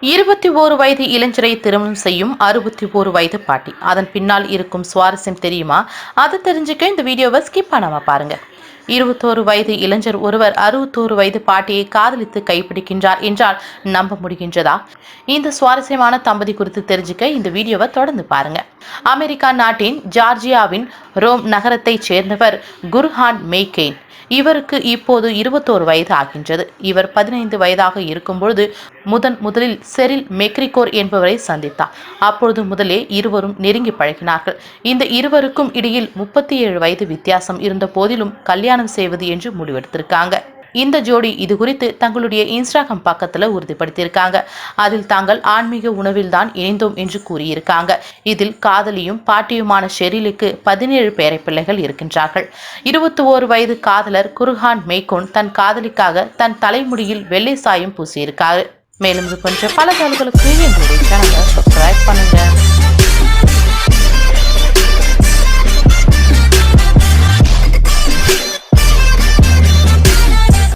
இருபத்தி ஓரு வயது இளைஞரை திருமணம் செய்யும் அறுபத்தி ஓரு வயது பாட்டி. அதன் பின்னால் இருக்கும் சுவாரஸ்யம் தெரியுமா? அதை தெரிஞ்சுக்க இந்த வீடியோவை ஸ்கிப் பண்ணாமல் பாருங்க. இருபத்தோரு வயது இளைஞர் ஒருவர் அறுபத்தோரு வயது பாட்டியை காதலித்து கைப்பிடிக்கின்றார் என்றால் நம்ப முடிகின்றதா? இந்த சுவாரஸ்யமான தம்பதி குறித்து தெரிஞ்சுக்க இந்த வீடியோவை தொடர்ந்து பாருங்க. அமெரிக்கா நாட்டின் ஜார்ஜியாவின் ரோம் நகரத்தைச் சேர்ந்தவர் குர்ஹான் மெய்கெயின் இவருக்கு இப்போது இருபத்தோரு வயது ஆகின்றது. இவர் பதினைந்து வயதாக இருக்கும்பொழுது முதன் முதலில் செரில் மெக்ரிகோர் என்பவரை சந்தித்தார். அப்பொழுது முதலே இருவரும் நெருங்கி பழகினார்கள். இந்த இருவருக்கும் இடையில் முப்பத்தி ஏழு வயது வித்தியாசம் இருந்த போதிலும் கல்யாணம் செய்வது என்று முடிவெடுத்திருக்காங்க. இந்த ஜோடி இது குறித்து தங்களுடைய இன்ஸ்டாகிராம் பக்கத்துல உறுதிப்படுத்தியிருக்காங்க. அதில் தாங்கள் ஆன்மீக உணவில் தான் இணைந்தோம் என்று கூறியிருக்காங்க. இதில் காதலியும் பாட்டியுமான ஷெரிலுக்கு பதினேழு பேரை பிள்ளைகள் இருக்கின்றார்கள். இருபத்தி ஓரு வயது காதலர் குர்ஹான் மேய்கோன் தன் காதலிக்காக தன் தலைமுடியில் வெள்ளை சாயம் பூசியிருக்காரு. மேலும் இது போன்ற பல தகவல்களுக்கு எங்களுடைய சேனலை சப்ஸ்கிரைப் பண்ணுங்க.